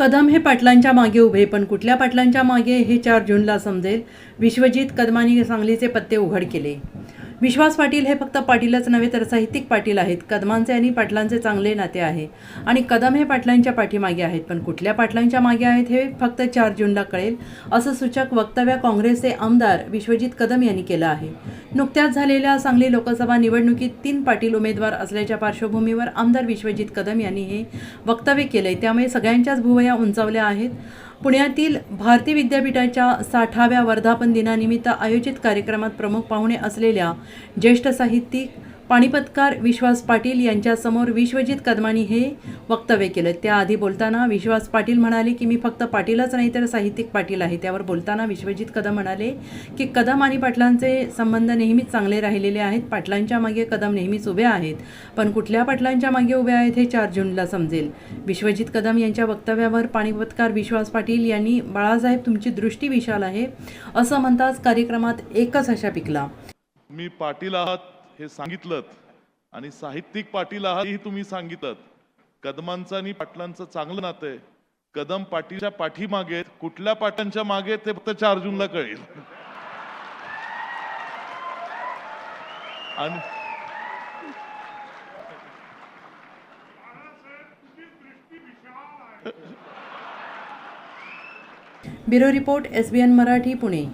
कदम हे पाटलांच्या मागे उभे पण कुठल्या पाटलांच्या मागे हे चार जूनला समजेल? विश्वजित कदमांनी सांगलीचे पत्ते उघड केले. विश्वास पाटील हे फक्त पाटीलच नव्हे तर साहित्यिक पाटील आहेत. कदमांचे आणि पाटलांचे चांगले नाते आहे. आणि कदम हे पाटलांच्या पाठीमागे आहेत पण कुठल्या पाटलांच्या मागे आहेत हे फक्त चार जूनला कळेल असं सूचक वक्तव्य काँग्रेसचे आमदार विश्वजित कदम यांनी केलं आहे. नुकत्याच झालेल्या सांगली लोकसभा निवडणुकीत तीन पाटील उमेदवार असल्याच्या पार्श्वभूमीवर आमदार विश्वजित कदम यांनी हे वक्तव्य केलंय. त्यामुळे सगळ्यांच्याच भुवया उंचावल्या आहेत. पुण्यातील भारती विद्यापीठाच्या साठाव्या वर्धापन दिनानिमित्त आयोजित कार्यक्रमात प्रमुख पाहुणे असलेल्या ज्येष्ठ साहित्यिक पाणीपतकार विश्वास पाटील यांच्यासमोर विश्वजित कदमानी हे वक्तव्य केलं. त्याआधी बोलताना विश्वास पाटील म्हणाले की मी फक्त पाटीलच नाही तर साहित्यिक पाटील आहे. त्यावर बोलताना विश्वजित कदम म्हणाले की कदम आणि पाटलांचे संबंध नेहमीच चांगले राहिलेले आहेत. पाटलांच्या मागे कदम नेहमीच उभे आहेत पण कुठल्या पाटलांच्या मागे उभे आहेत हे चार जूनला समजेल. विश्वजित कदम यांच्या वक्तव्यावर पाणीपतकार विश्वास पाटील यांनी बाळासाहेब तुमची दृष्टी विशाल आहे. असं म्हणताच कार्यक्रमात एकच अशा पिकला. मी पाटील आहात. हे सांगितलं आणि साहित्यिक पाटील आहात हेही तुम्ही सांगितलं कदमांचं आणि पाटलांचं चांगलं नातं आहे. कदम पाटीलच्या पाठीमागे कुठल्या पाटांच्या मागे ते फक्त चार जूनला कळेल. आणि bureau report S B N Marathi Pune.